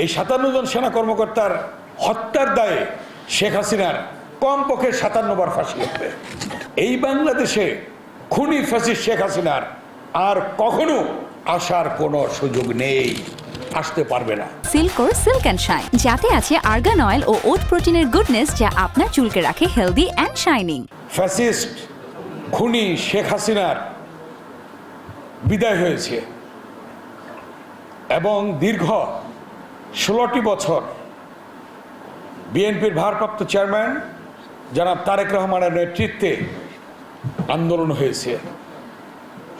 এই সাতান্ন জন সেনা কর্মকর্তার হত্যার দায়ে শেখ হাসিনার কমপক্ষে সাতান্ন বার ফাঁসি হবে। এই বাংলাদেশে খুনি ফ্যাসিস্ট শেখ হাসিনার আর কখনো আসার কোনো সুযোগ নেই আসতে পারবে না। সিল্কোর সিল্ক অ্যান্ড শাইন যাতে আছে আর্গান অয়েল ও ওট প্রোটিনের গুডনেস যা আপনার চুলকে রাখে হেলদি অ্যান্ড শাইনিং ফ্যাসিস্ট খুনি শেখ হাসিনার বিদায় হয়েছে। এবং দীর্ঘ ষোলোটি বছর বিএনপির ভারপ্রাপ্ত চেয়ারম্যান জনাব তারেক রহমানের নেতৃত্বে আন্দোলন হয়েছে।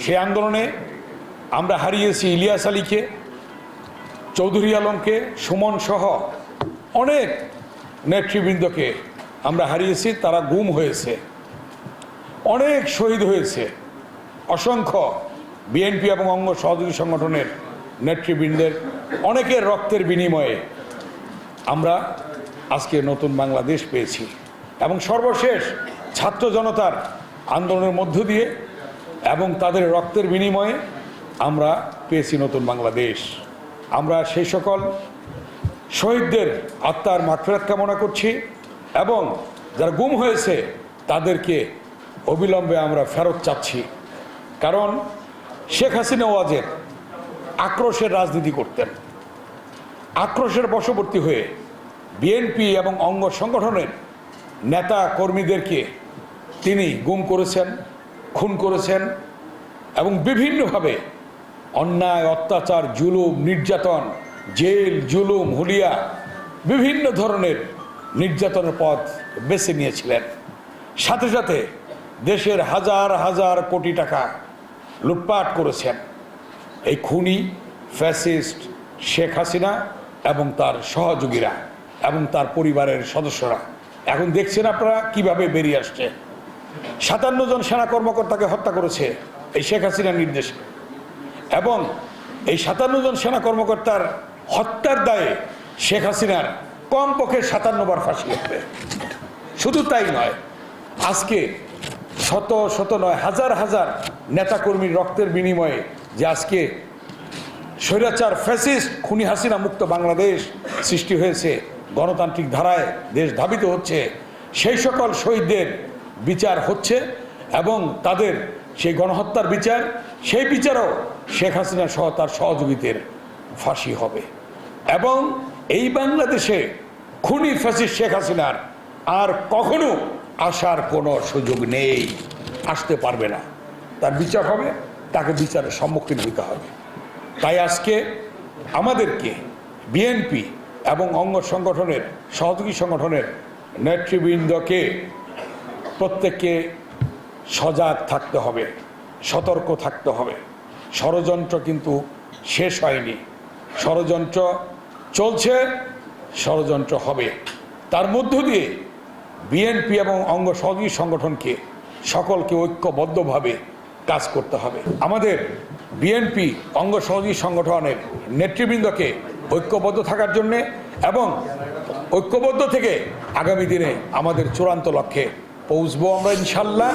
সেই আন্দোলনে আমরা হারিয়েছি ইলিয়াস আলীকে, চৌধুরী আলমকে, সুমন সহ অনেক নেতৃবৃন্দকে আমরা হারিয়েছি, তারা গুম হয়েছে। অনেক শহীদ হয়েছে। অসংখ্য বিএনপি এবং অঙ্গ সহযোগী সংগঠনের নেতৃবৃন্দের অনেকের রক্তের বিনিময়ে আমরা আজকে নতুন বাংলাদেশ পেয়েছি। এবং সর্বশেষ ছাত্র জনতার আন্দোলনের মধ্য দিয়ে এবং তাদের রক্তের বিনিময়ে আমরা পেয়েছি নতুন বাংলাদেশ। আমরা সেই সকল শহীদদের আত্মার মাগফিরাত কামনা করছি এবং যারা গুম হয়েছে তাদেরকে অবিলম্বে আমরা ফেরত চাচ্ছি। কারণ শেখ হাসিনা ওয়াজের আক্রোশের রাজনীতি করতেন। আক্রোশের বশবর্তী হয়ে বিএনপি এবং অঙ্গ সংগঠনের নেতা কর্মীদেরকে তিনি গুম করেছেন, খুন করেছেন এবং বিভিন্নভাবে অন্যায়, অত্যাচার, জুলুম, নির্যাতন, জেল, জুলুম, হুলিয়া বিভিন্ন ধরনের নির্যাতনের পথ বেছে নিয়েছিলেন। সাথে সাথে দেশের হাজার হাজার কোটি টাকা লুটপাট করেছেন। এই খুনি ফ্যাসিস্ট শেখ হাসিনা এবং তার সহযোগীরা এবং তার পরিবারের সদস্যরা। এখন দেখছেন আপনারা কীভাবে বেরিয়ে আসছে। সাতান্ন জন সেনা কর্মকর্তাকে হত্যা করেছে এই শেখ হাসিনার নির্দেশে। এবং এই সাতান্ন জন সেনা কর্মকর্তার হত্যার দায়ে শেখ হাসিনার কমপক্ষে সাতান্ন বার ফাঁসি হবে। শুধু তাই নয়, আজকে শত শত নয়, হাজার হাজার নেতাকর্মীর রক্তের বিনিময়ে যে আজকে স্বৈরাচার, ফ্যাসিস্ট, খুনি হাসিনা মুক্ত বাংলাদেশ সৃষ্টি হয়েছে, গণতান্ত্রিক ধারায় দেশ ধাবিত হচ্ছে, সেই সকল শহীদদের বিচার হচ্ছে এবং তাদের সেই গণহত্যার বিচার, সেই বিচারও শেখ হাসিনা সহ তার সহযোগীদের ফাঁসি হবে। এবং এই বাংলাদেশে খুনি ফ্যাসিস্ট শেখ হাসিনার আর কখনো আসার কোনো সুযোগ নেই, আসতে পারবে না। তার বিচার হবে। তাকে বিচারের সম্মুখীন হতে হবে। তাই আজকে আমাদেরকে বিএনপি এবং অঙ্গ সংগঠনের, সহযোগী সংগঠনের নেতৃবৃন্দকে প্রত্যেককে সজাগ থাকতে হবে, সতর্ক থাকতে হবে। ষড়যন্ত্র কিন্তু শেষ হয়নি। ষড়যন্ত্র চলছে, ষড়যন্ত্র হবে। তার মধ্য দিয়ে বিএনপি এবং অঙ্গ সহযোগী সংগঠনকে সকলকে ঐক্যবদ্ধভাবে কাজ করতে হবে। আমাদের বিএনপি অঙ্গ সহযোগী সংগঠনের নেতৃবৃন্দকে ঐক্যবদ্ধ থাকার জন্যে এবং ঐক্যবদ্ধ থেকে আগামী দিনে আমাদের চূড়ান্ত লক্ষ্যে পৌঁছবো আমরা ইনশাল্লাহ।